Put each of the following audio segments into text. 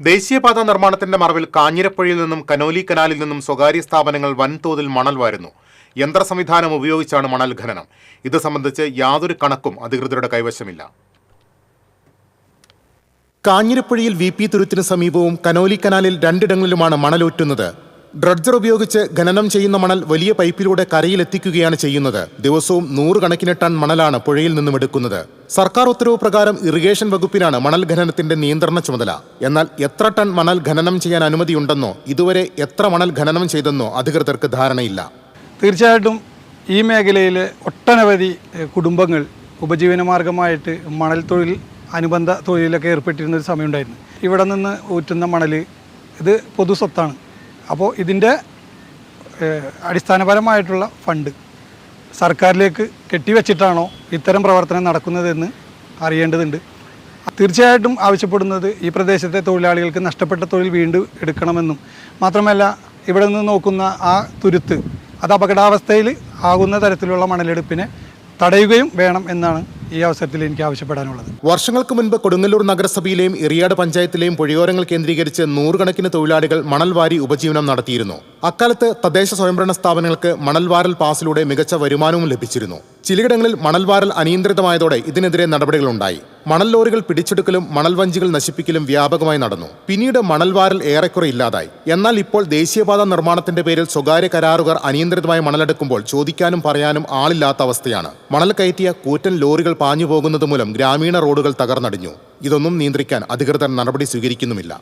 ദേശീയപാത നിർമ്മാണത്തിന്റെ മറവിൽ കാഞ്ഞിരപ്പുഴയിൽ നിന്നും കനോലി കനാലിൽ നിന്നും സ്വകാര്യ സ്ഥാപനങ്ങൾ വൻതോതിൽ മണൽ വാരുന്നു. യന്ത്ര സംവിധാനം ഉപയോഗിച്ചാണ് മണൽ ഖനനം. ഇത് സംബന്ധിച്ച് യാതൊരു കണക്കും അധികൃതരുടെ കൈവശമില്ല. കാഞ്ഞിരപ്പുഴയിൽ വി പി തുരുത്തിന് സമീപവും കനോലി കനാലിൽ രണ്ടിടങ്ങളിലുമാണ് മണലൂറ്റുന്നത്. ഡ്രഡ്ജർ ഉപയോഗിച്ച് ഖനനം ചെയ്യുന്ന മണൽ വലിയ പൈപ്പിലൂടെ കരയിലെത്തിക്കുകയാണ് ചെയ്യുന്നത്. ദിവസവും നൂറുകണക്കിന് ടൺ മണലാണ് പുഴയിൽ നിന്നും എടുക്കുന്നത്. സർക്കാർ ഉത്തരവ് പ്രകാരം ഇറിഗേഷൻ വകുപ്പിനാണ് മണൽ ഖനനത്തിന്റെ നിയന്ത്രണ ചുമതല. എന്നാൽ എത്ര ടൺ മണൽ ഖനനം ചെയ്യാൻ അനുമതിയുണ്ടെന്നോ ഇതുവരെ എത്ര മണൽ ഖനനം ചെയ്തെന്നോ അധികൃതർക്ക് ധാരണയില്ല. തീർച്ചയായിട്ടും ഈ മേഖലയിൽ ഒട്ടനവധി കുടുംബങ്ങൾ ഉപജീവനമാർഗമായിട്ട് മണൽ തൊഴിൽ അനുബന്ധ തൊഴിലൊക്കെ ഏർപ്പെട്ടിരുന്ന ഒരു സമയമുണ്ടായിരുന്നു. ഇവിടെ നിന്ന് ഊറ്റുന്ന മണൽ ഇത് പൊതു സ്വത്താണ് അപ്പോൾ ഇതിന്റെ അടിസ്ഥാനപരമായിട്ടുള്ള ഫണ്ട് സർക്കാരിലേക്ക് കെട്ടിവെച്ചിട്ടാണോ ഇത്തരം പ്രവർത്തനം നടക്കുന്നതെന്ന് അറിയേണ്ടതുണ്ട്. തീർച്ചയായിട്ടും ആവശ്യപ്പെടുന്നത് ഈ പ്രദേശത്തെ തൊഴിലാളികൾക്ക് നഷ്ടപ്പെട്ട തൊഴിൽ വീണ്ടും എടുക്കണമെന്നും മാത്രമല്ല ഇവിടെ നിന്ന് നോക്കുന്ന ആ തുരുത്ത് അത് അപകടാവസ്ഥയിൽ ആകുന്ന തരത്തിലുള്ള മണലെടുപ്പിനെ തടയുകയും വേണം എന്നാണ് ഈ അവസരത്തിൽ എനിക്ക് ആവശ്യപ്പെടാനുള്ളത്. വർഷങ്ങൾക്ക് മുൻപ് കൊടുങ്ങല്ലൂർ നഗരസഭയിലെയും ഇറിയാട് പഞ്ചായത്തിലെയും പുഴയോരങ്ങൾ കേന്ദ്രീകരിച്ച് നൂറുകണക്കിന് തൊഴിലാളികൾ മണൽ വാരി ഉപജീവനം നടത്തിയിരുന്നു. അക്കാലത്ത് തദ്ദേശ സ്വയംഭരണ സ്ഥാപനങ്ങൾക്ക് മണൽ വാരൽ പാസിലൂടെ മികച്ച വരുമാനവും ലഭിച്ചിരുന്നു. ചിലയിടങ്ങളിൽ മണൽ വാരൽ അനിയന്ത്രിതമായതോടെ ഇതിനെതിരെ നടപടികളുണ്ടായി. മണൽ ലോറികൾ പിടിച്ചെടുക്കലും മണൽ വഞ്ചികൾ നശിപ്പിക്കലും വ്യാപകമായി നടന്നു. പിന്നീട് മണൽവാരൽ ഏറെക്കുറെ ഇല്ലാതായി. എന്നാൽ ഇപ്പോൾ ദേശീയപാത നിർമ്മാണത്തിന്റെ പേരിൽ സ്വകാര്യ കരാറുകാർ അനിയന്ത്രിതമായി മണലെടുക്കുമ്പോൾ ചോദിക്കാനും പറയാനും ആളില്ലാത്ത അവസ്ഥയാണ്. മണൽ കയറ്റിയ കൂറ്റൻ ലോറികൾ പാഞ്ഞു പോകുന്നത് മൂലം ഗ്രാമീണ റോഡുകൾ തകർന്നടിഞ്ഞു. ഇതൊന്നും നിയന്ത്രിക്കാൻ അധികൃതർ നടപടി സ്വീകരിക്കുന്നുമില്ല.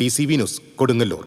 T news Kodungallur.